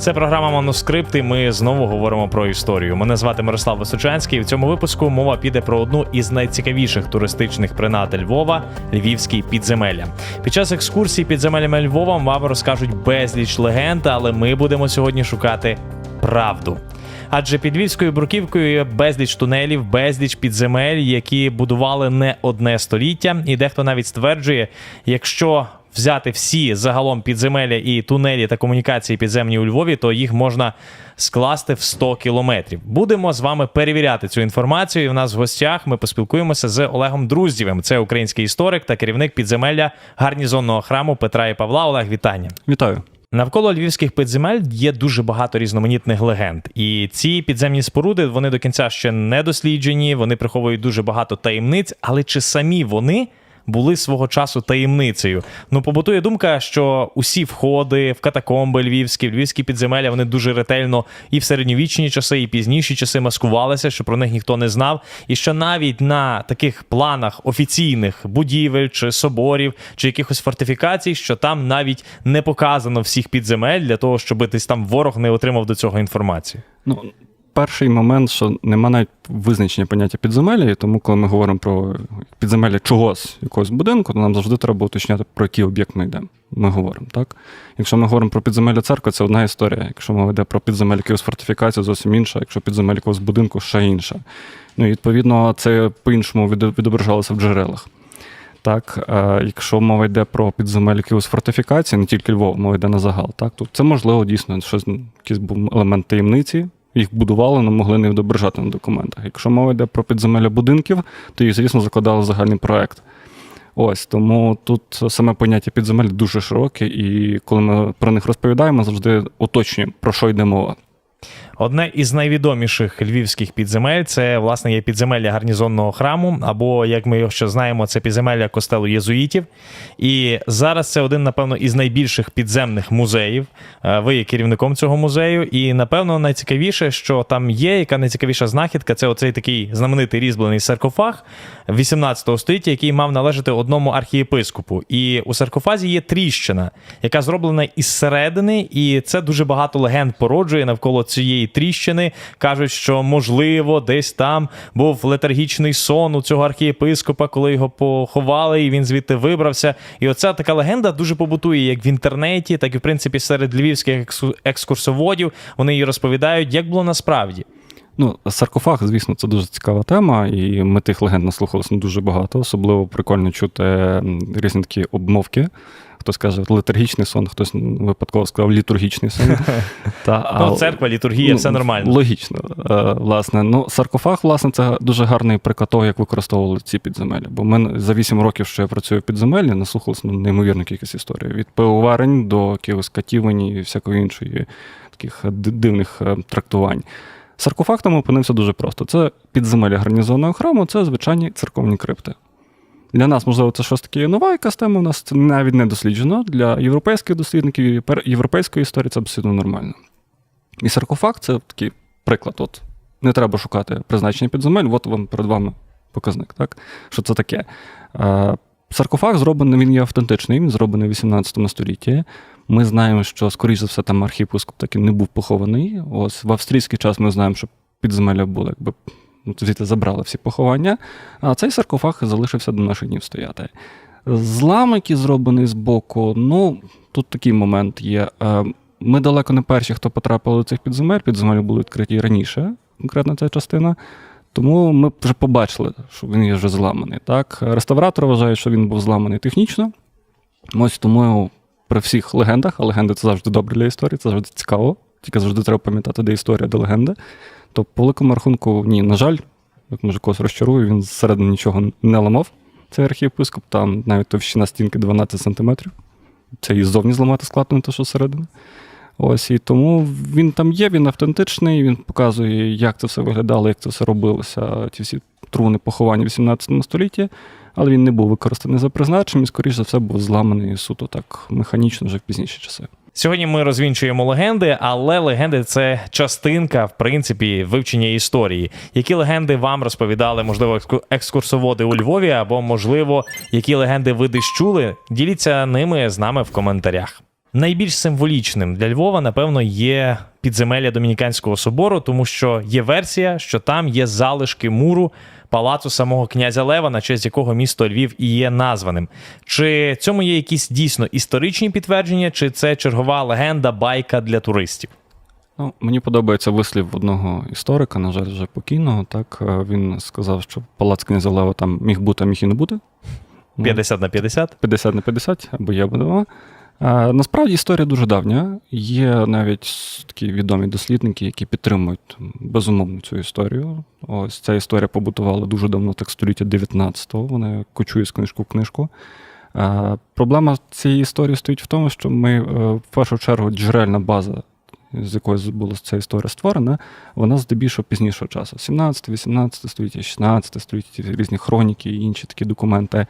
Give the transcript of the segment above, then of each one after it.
Це програма Манускрипт, і Ми знову говоримо про історію. Мене звати Мирослав Височанський. і В цьому випуску мова піде про одну із найцікавіших туристичних принад Львова львівські підземелля. Під час екскурсії підземеллями Львова вам розкажуть безліч легенд, але ми будемо сьогодні шукати правду. Адже під Львівською бруківкою є безліч тунелів, безліч підземель, які будували не одне століття, і дехто навіть стверджує, якщо взяти всі загалом підземелля і тунелі та комунікації підземні у Львові, то їх можна скласти в 100 кілометрів. Будемо з вами перевіряти цю інформацію. І в нас в гостях ми поспілкуємося з Олегом Друздєвим. Це український історик та керівник підземелля гарнізонного храму Петра і Павла. Олег, вітання. Вітаю. Навколо львівських підземель є дуже багато різноманітних легенд, і ці підземні споруди вони до кінця ще не досліджені. Вони приховують дуже багато таємниць, але чи самі вони були свого часу таємницею? Ну побутує думка, що усі входи в катакомби львівські, в львівські підземелля вони дуже ретельно і в середньовічні часи, і пізніші часи маскувалися, що про них ніхто не знав. І що навіть на таких планах офіційних будівель чи соборів чи якихось фортифікацій, що там навіть не показано всіх підземель для того, щоб десь там ворог не отримав до цього інформацію. Ну, перший момент, що нема навіть визначення поняття підземелля, і тому, коли ми говоримо про підземелля чогось, якогось будинку, то нам завжди треба уточняти, про який об'єкт ми йдемо. Ми говоримо, так? Якщо ми говоримо про підземелля церкви, це одна історія. Якщо мова йде про підземелля якогось фортифікації, зовсім інша. Якщо підземелля якогось будинку, ще інша. Ну і відповідно це по-іншому відображалося в джерелах. Так, е, якщо мова йде про підземель якихось фортифікацій, не тільки Львова, мова йде на загал, так, то це можливо дійсно щось, якийсь був елемент таємниці. Їх будували, але могли не відображати на документах. Якщо мова йде про підземелля будинків, то їх, звісно, закладали загальний проект. Ось тому тут саме поняття підземель дуже широке, і коли ми про них розповідаємо, завжди уточнюємо, про що йде мова. Одне із найвідоміших львівських підземель це власне є підземелля гарнізонного храму, або як ми його ще знаємо, це підземелля костелу єзуїтів. І зараз це один, напевно, із найбільших підземних музеїв. Е, Ви є керівником цього музею, і напевно найцікавіше, що там є, яка найцікавіша знахідка, це оцей такий знаменитий різьблений саркофаг 18 століття, який мав належати одному архієпископу. І у саркофазі є тріщина, яка зроблена із середини, і це дуже багато легенд породжує навколо цієї тріщини. Кажуть, що можливо десь там був летаргічний сон у цього архієпископа, коли його поховали, і він звідти вибрався. І оця така легенда дуже побутує як в інтернеті, так і в принципі серед львівських екскурсоводів. Вони її розповідають, як було насправді. Ну, саркофаг, звісно, це дуже цікава тема, і ми тих легенд наслухалися ну, дуже багато. Особливо прикольно чути різні такі обмовки. Хтось каже літургічний сон, хтось випадково сказав літургічний сон. Та, Ну, церква, літургія, ну, все нормально. Логічно. Е, Власне, ну, саркофаг, власне, це дуже гарний приклад того, як використовували ці підземелля. Бо ми за 8 років, що я працюю в підземеллі, наслухалися ну, неймовірну кількість історій. Від пивоварень до якихось катівень і всякої іншої таких дивних е, трактувань. Саркофаг там опинився дуже просто. Це підземелля гарнізонного храму, це звичайні церковні крипти. Для нас, можливо, це щось таке нова якась тема, у нас це навіть не досліджено. Для європейських дослідників і європейської історії це абсолютно нормально. І саркофаг це такий приклад. От не треба шукати призначення підземель, от вам перед вами показник, так? Що це таке? Саркофаг зроблений, він є автентичний, він зроблений в 18 столітті. Ми знаємо, що, скоріш за все, там архієпископ таки не був похований. Ось в австрійський час ми знаємо, що підземелля були, якби звідти забрали всі поховання, а цей саркофаг залишився до наших днів стояти. Злам, який зроблений з боку, ну тут такий момент є. Е, Ми далеко не перші, хто потрапили до цих підземель. Підземелля були відкриті раніше, конкретно ця частина. Тому ми вже побачили, що він є вже зламаний. Так? Реставратори вважають, що він був зламаний технічно. Ось тому при всіх легендах, а легенди це завжди добре для історії, це завжди цікаво. Тільки завжди треба пам'ятати, де історія, де легенди. То по великому рахунку, ні, на жаль, як може когось розчарую, він зсередини нічого не ламав. Цей архієпископ, там навіть товщина стінки 12 сантиметрів. Це і ззовні зламати складно, не те, що зсередини. Ось і тому він там є, він автентичний, він показує, як це все виглядало, як це все робилося, ті всі труни поховання в 18 столітті, але він не був використаний за призначенням і, скоріш за все, був зламаний суто так механічно вже в пізніші часи. Сьогодні ми розвінчуємо легенди, але легенди це частинка, в принципі, вивчення історії. Які легенди вам розповідали, можливо, екску- екскурсоводи у Львові, або, можливо, які легенди ви десь чули? Діліться ними з нами в коментарях. Найбільш символічним для Львова, напевно, є підземелля Домініканського собору, тому що є версія, що там є залишки муру палацу самого князя Лева, на честь якого місто Львів і є названим. Чи цьому є якісь дійсно історичні підтвердження, чи це чергова легенда, байка для туристів? Ну, мені подобається вислів одного історика, на жаль, вже покійного. Так е, він сказав, що палац князя Лева там міг бути, а міг і не бути. Ну, 50 на 50? 50 на 50, або я буду. А, насправді історія дуже давня. Є навіть такі відомі дослідники, які підтримують безумовно цю історію. Ось ця історія побутувала дуже давно, так століття 19-го. Вона кочує з книжку в книжку. Проблема цієї історії стоїть в тому, що ми е, в першу чергу джерельна база, з якої була ця історія створена, вона здебільшого пізнішого часу. 17-18 століття, 16 століття, різні хроніки і інші такі документи.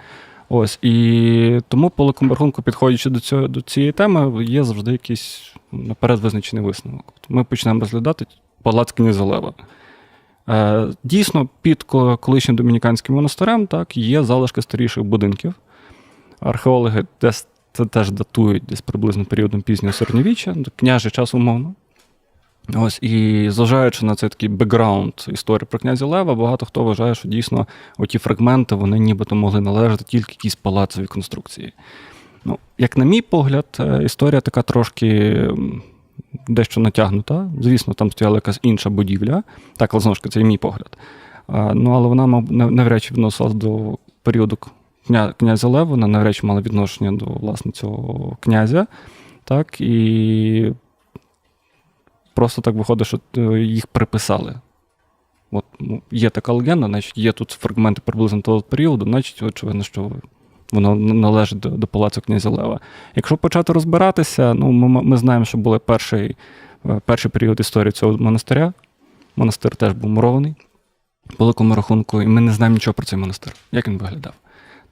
Ось і тому, по великому підходячи до цього до цієї теми, є завжди якийсь наперед визначений висновок. Ми почнемо розглядати палац князя Е, дійсно, під колишнім домініканським монастирем так, є залишки старіших будинків. Археологи десь це теж датують десь приблизно періодом пізнього середньовіччя, княжий час умовно. Ось і зважаючи на цей такий бекграунд історії про князя Лева, багато хто вважає, що дійсно оті фрагменти вони нібито могли належати тільки якійсь палацовій конструкції. Ну, як на мій погляд, е, історія така трошки дещо натягнута. Звісно, там стояла якась інша будівля. Так, але знову ж таки, це і мій погляд. Ну, але вона навряд чи відносилась до періоду князя Лева, вона навряд чи мала відношення до власне цього князя. Так, і просто так виходить, що е, їх приписали. От, ну, є така легенда, значить, є тут фрагменти приблизно того періоду, значить, очевидно, що воно належить до, до палацу князя Лева. Якщо почати розбиратися, ну, ми, ми знаємо, що був перший, е, перший період історії цього монастиря. Монастир теж був мурований, великому рахунку, і ми не знаємо нічого про цей монастир, як він виглядав.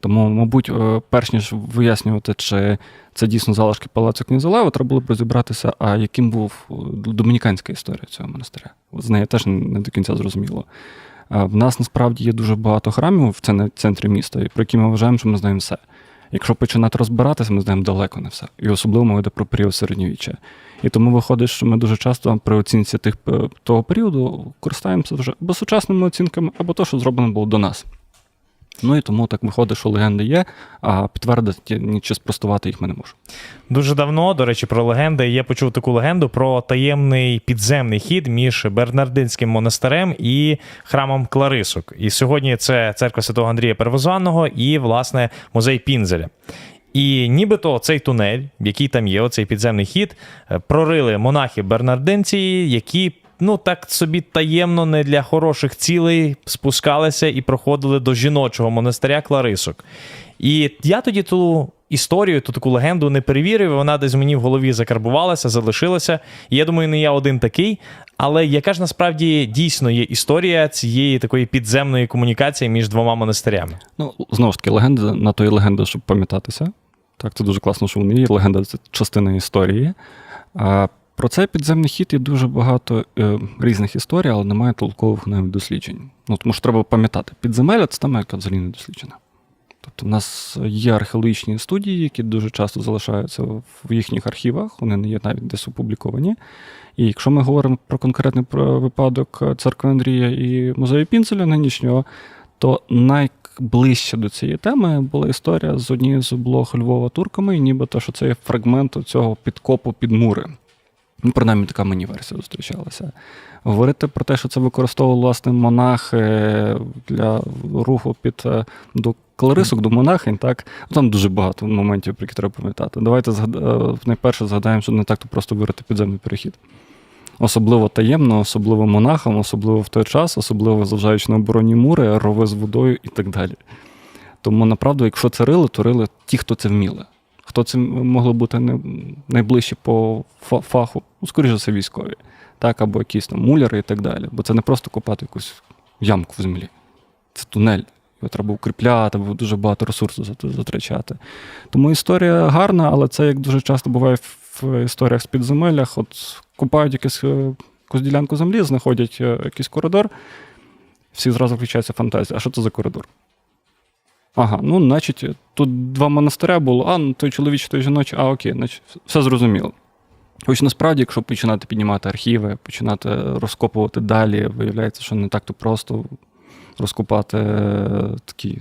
Тому, мабуть, е, перш ніж вияснювати, чи це дійсно залишки палацу князя Лева, треба було б розібратися, а яким був е, домініканська історія цього монастиря. З нею теж не до кінця зрозуміло. В нас насправді є дуже багато храмів в центрі міста, про які ми вважаємо, що ми знаємо все. Якщо починати розбиратися, ми знаємо далеко не все. І особливо мова йде про період середньовіччя. І тому виходить, що ми дуже часто при оцінці тих, е, того періоду користуємося вже або сучасними оцінками, або то, що зроблено було до нас. Ну і тому так виходить, що легенди є, а підтвердити чи спростувати їх ми не можемо. Дуже давно, до речі, про легенди. Я почув таку легенду про таємний підземний хід між Бернардинським монастирем і храмом Кларисок. І сьогодні це церква святого Андрія Первозванного і, власне, музей Пінзеля. І нібито цей тунель, який там є, оцей підземний хід, е, прорили монахи-бернардинці, які. Ну, так собі таємно не для хороших цілей спускалися і проходили до жіночого монастиря Кларисок. І я тоді ту історію, ту таку легенду не перевірив, вона десь мені в голові закарбувалася, залишилася. І я думаю, не я один такий. Але яка ж насправді дійсно є історія цієї такої підземної комунікації між двома монастирями? Ну, знову ж таки, легенда на то є легенда, щоб пам'ятатися. Так, це дуже класно, що вони є. Легенда це частина історії. Про цей підземний хід є дуже багато е, різних історій, але немає толкових навіть досліджень. Ну, тому що треба пам'ятати, підземелля це тема, яка взагалі не досліджена. Тобто, в нас є археологічні студії, які дуже часто залишаються в їхніх архівах, вони не є навіть десь опубліковані. І якщо ми говоримо про конкретний випадок церкви Андрія і музею Пінцеля нинішнього, то найближче до цієї теми була історія з однією з облог Львова турками, і нібито, що це є фрагмент цього підкопу під мури. Ну, принаймні, така мені версія зустрічалася. Говорити про те, що це використовував власне монах е, для руху під е, до кларисок, до монахинь, так Ну, там дуже багато моментів, про які треба пам'ятати. Давайте е, найперше згадаємо, що не так то просто вирити підземний перехід. Особливо таємно, особливо монахам, особливо в той час, особливо зважаючи на оборонні мури, рови з водою і так далі. Тому направду, якщо це рили, то рили ті, хто це вміли. Хто це могло бути найближче по фаху, ну, скоріше все, військові, так, або якісь там муляри і так далі. Бо це не просто копати якусь ямку в землі. Це тунель. Його треба укріпляти, бо дуже багато ресурсу затрачати. Тому історія гарна, але це як дуже часто буває в історіях з підземеллях. От купають якусь, е, якусь ділянку землі, знаходять е, якийсь коридор, всі зразу включається фантазія. А що це за коридор? Ага, ну, значить, тут два монастиря було, а ну той чоловічий, той жіночий, а окей, значить, все зрозуміло. Хоч насправді, якщо починати піднімати архіви, починати розкопувати далі, виявляється, що не так-то просто розкопати е, такі,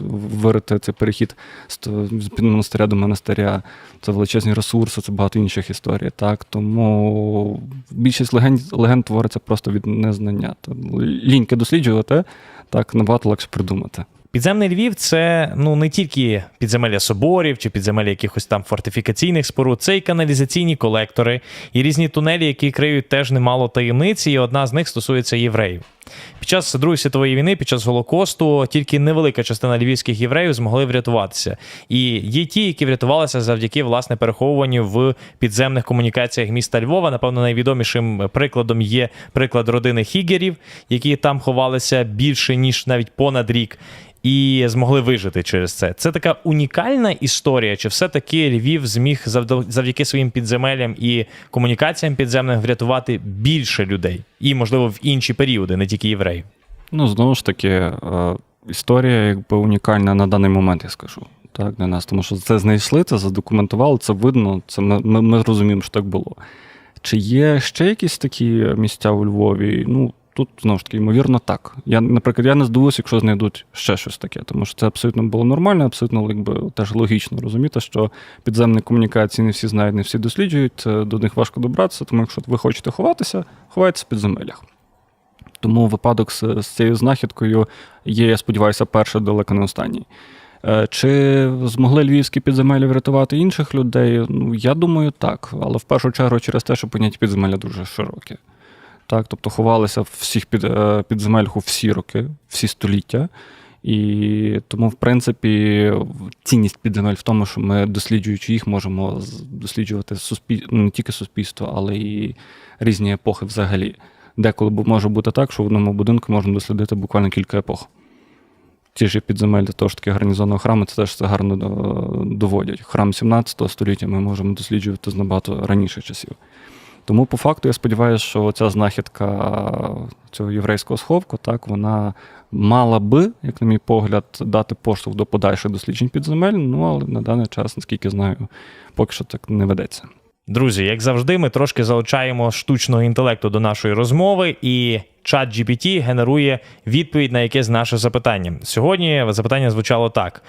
вирити цей перехід з монастиря до монастиря. Це величезні ресурси, це багато інших історій. Так? Тому більшість легенд, легенд твориться просто від незнання. Ліньки досліджувати, так набагато легше придумати. Підземний Львів це ну не тільки підземелля соборів чи підземелля якихось там фортифікаційних споруд, це і каналізаційні колектори, і різні тунелі, які криють теж немало таємниць, і одна з них стосується євреїв. Під час Другої світової війни, під час Голокосту, тільки невелика частина львівських євреїв змогли врятуватися. І є ті, які врятувалися завдяки власне переховуванню в підземних комунікаціях міста Львова. Напевно, найвідомішим прикладом є приклад родини Хігерів, які там ховалися більше ніж навіть понад рік. І змогли вижити через це. Це така унікальна історія, чи все-таки Львів зміг завдяки своїм підземеллям і комунікаціям підземним врятувати більше людей, і, можливо, в інші періоди, не тільки євреїв. Ну, знову ж таки, е, історія якби унікальна на даний момент, я скажу. Так, для нас, тому що це знайшли, це задокументували, це видно, це ми, ми, ми розуміємо, що так було. Чи є ще якісь такі місця у Львові? Ну, тут знову ж таки, ймовірно, так. Я, наприклад, я не здивуюся, якщо знайдуть ще щось таке, тому що це абсолютно було нормально, абсолютно якби, теж логічно розуміти, що підземні комунікації не всі знають, не всі досліджують, до них важко добратися, тому якщо ви хочете ховатися, ховайтеся в підземеллях. Тому випадок з, з цією знахідкою є, я сподіваюся, перший далеко не останній. Е, Чи змогли львівські підземелля врятувати інших людей? Ну, я думаю, так. Але в першу чергу через те, що поняття підземелля дуже широке. Так, тобто ховалися всіх під, е, підземеллях всі роки, всі століття. І тому, в принципі, цінність підземель в тому, що ми, досліджуючи їх, можемо досліджувати суспіль... ну, не тільки суспільство, але і різні епохи взагалі. Деколи може бути так, що в одному будинку можна дослідити буквально кілька епох. Ті ж підземелля того ж таки гарнізонного храму, це теж це гарно доводять. Храм 17 століття ми можемо досліджувати з набагато раніших часів. Тому, по факту, я сподіваюся, що ця знахідка цього єврейського сховку, так, вона мала би, як на мій погляд, дати поштовх до подальших досліджень підземель, ну але на даний час, наскільки знаю, поки що так не ведеться. Друзі, як завжди, ми трошки залучаємо штучного інтелекту до нашої розмови, і чат GPT генерує відповідь на якесь наше запитання. Сьогодні запитання звучало так.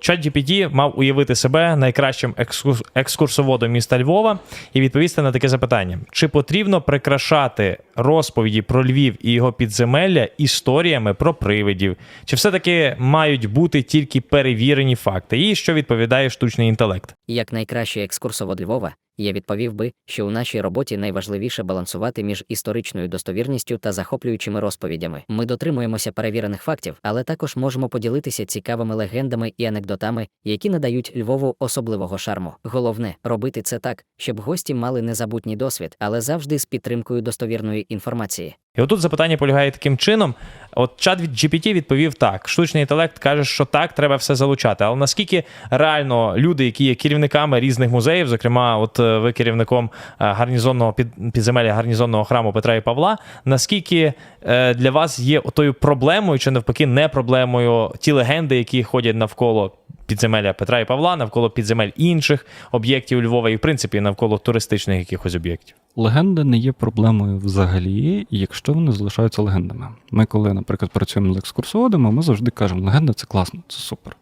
Чат GPT мав уявити себе найкращим екскурс- екскурсоводом міста Львова і відповісти на таке запитання: чи потрібно прикрашати розповіді про Львів і його підземелля історіями про привидів? Чи все-таки мають бути тільки перевірені факти? І що відповідає штучний інтелект? Як найкращий екскурсовод Львова, я відповів би, що у нашій роботі найважливіше балансувати між історичною достовірністю та захоплюючими розповідями. Ми дотримуємося перевірених фактів, але також можемо поділитися цікавими легендами і анекдотами, які надають Львову особливого шарму. Головне робити це так, щоб гості мали незабутній досвід, але завжди з підтримкою достовірної інформації. І отут запитання полягає таким чином: от чат від GPT відповів так: штучний інтелект каже, що так, треба все залучати. Але наскільки реально люди, які є керівниками різних музеїв, зокрема, от е, ви керівником е, гарнізонного під, підземелля гарнізонного храму Петра і Павла, наскільки е, для вас є тою проблемою, чи навпаки, не проблемою ті легенди, які ходять навколо підземелля Петра і Павла, навколо підземель інших об'єктів Львова і, в принципі, навколо туристичних якихось об'єктів? Легенди не є проблемою взагалі, якщо вони залишаються легендами. Ми, коли, наприклад, працюємо з екскурсоводами, ми завжди кажемо, легенда це класно, це супер.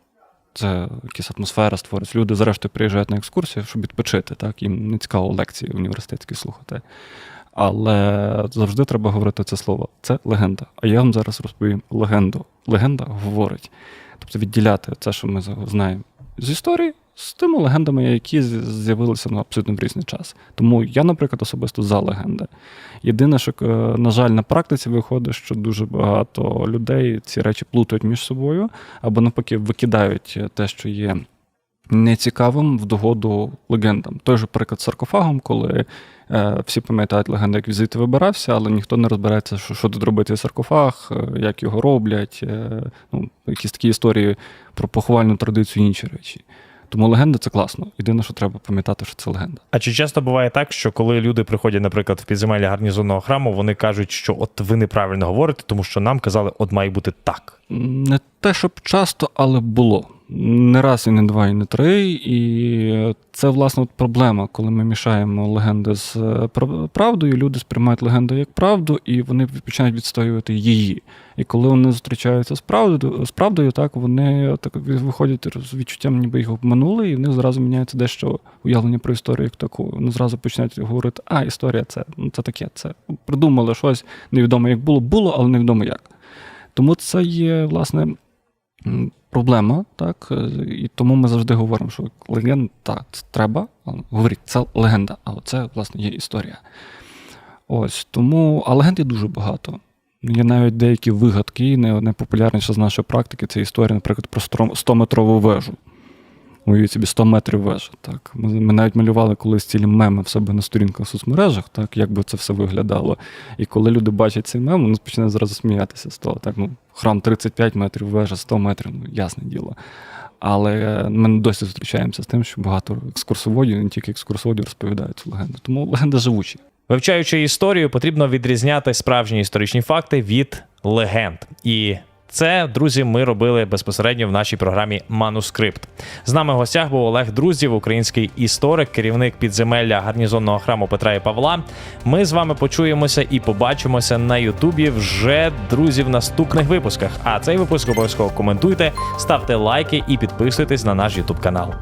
Це якась атмосфера створюється. Люди, зрештою, приїжджають на екскурсію, щоб відпочити. Так? Їм не цікаво лекції університетські слухати. Але завжди треба говорити це слово. Це легенда. А я вам зараз розповім легенду. Легенда говорить. Тобто відділяти це, що ми знаємо з історії, з тими легендами, які з'явилися на абсолютно різний час. Тому я, наприклад, особисто за легенди. Єдине, що, е, на жаль, на практиці виходить, що дуже багато людей ці речі плутають між собою, або навпаки викидають те, що є нецікавим в догоду легендам. Той же приклад з саркофагом, коли е, всі пам'ятають легенду, як візит вибирався, але ніхто не розбирається, що, що тут робити саркофаг, е, як його роблять, е, ну, якісь такі історії про поховальну традицію і інші речі. Тому легенда це класно. Єдине, що треба пам'ятати, що це легенда. А чи часто буває так, що коли люди приходять, наприклад, в підземелля гарнізонного храму, вони кажуть, що от ви неправильно говорите, тому що нам казали, от має бути так. Не те, щоб часто, але було. Не раз і не два, і не три. І це, власне, от проблема, коли ми мішаємо легенди з е, правдою, люди сприймають легенду як правду, і вони починають відстоювати її. І коли вони зустрічаються з правдою, з правдою так вони так виходять з відчуттям, ніби їх обманули, і в них зразу міняється дещо уявлення про історію як таку. Вони зразу починають говорити, а історія це, це таке, це придумали щось невідомо, як було, було, але невідомо як. Тому це є, власне, проблема, так. е, І тому ми завжди говоримо, що легенда так, це треба, говоріть, це легенда, а це, власне, є історія. Ось тому, а легенд є дуже багато. Є навіть деякі вигадки, найпопулярніша з нашої практики це історія, наприклад, про 100-метрову вежу. Уявіть собі 100 метрів вежа. Так. Ми, ми навіть малювали колись цілі меми в себе на сторінках в соцмережах, так, як би це все виглядало. І коли люди бачать цей мем, вони починають зразу сміятися з того. Так, ну, храм 35 метрів, вежа 100 метрів, ну ясне діло. Але ми досі зустрічаємося з тим, що багато екскурсоводів, не тільки екскурсоводів, розповідають цю легенду. Тому легенда живучі. Вивчаючи історію, потрібно відрізняти справжні історичні факти від легенд. І це, друзі, ми робили безпосередньо в нашій програмі Манускрипт. З нами в гостях був Олег Друздів, український історик, керівник підземелля гарнізонного храму Петра і Павла. Ми з вами почуємося і побачимося на Ютубі вже, друзі, в наступних випусках. А цей випуск обов'язково коментуйте, ставте лайки і підписуйтесь на наш Ютуб канал.